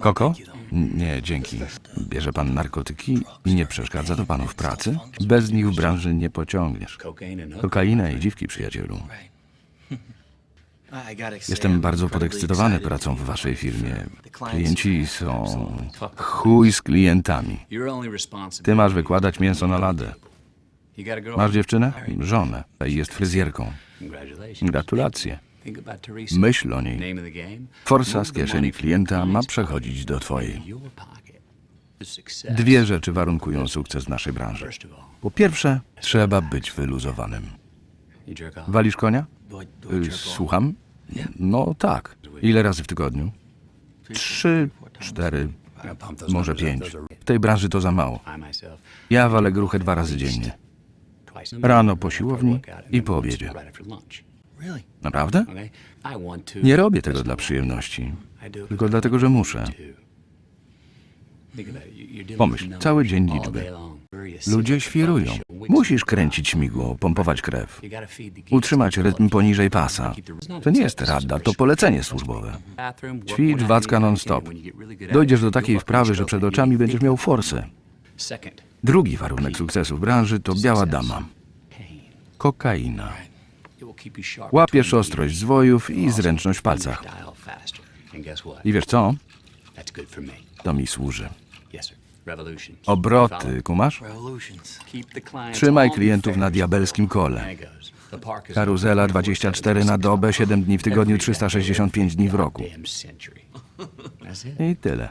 Koko? Nie, dzięki. Bierze pan narkotyki nie przeszkadza to panu w pracy? Bez nich w branży nie pociągniesz. Kokaina i dziwki, przyjacielu. Jestem bardzo podekscytowany pracą w waszej firmie. Klienci są chuj z klientami. Ty masz wykładać mięso na ladę. Masz dziewczynę? Żonę. Jest fryzjerką. Gratulacje. Myśl o niej. Forsa z kieszeni klienta ma przechodzić do twojej. Dwie rzeczy warunkują sukces naszej branży. Po pierwsze, trzeba być wyluzowanym. Walisz konia? Y, Słucham? No tak. Ile razy w tygodniu? Trzy, cztery, może pięć. W tej branży to za mało. Ja walę gruchę dwa razy dziennie. Rano po siłowni i po obiedzie. Naprawdę? Nie robię tego dla przyjemności, tylko dlatego, że muszę. Pomyśl, cały dzień liczby. Ludzie świrują. Musisz kręcić śmigło, pompować krew, utrzymać rytm poniżej pasa. To nie jest rada, to polecenie służbowe. Ćwicz wacka non-stop. Dojdziesz do takiej wprawy, że przed oczami będziesz miał forsę. Drugi warunek sukcesu w branży to biała dama. Kokaina. Łapiesz ostrość zwojów i zręczność w palcach. I wiesz co? To mi służy. Obroty, kumasz? Trzymaj klientów na diabelskim kole. Karuzela 24 na dobę, 7 dni w tygodniu, 365 dni w roku. I tyle.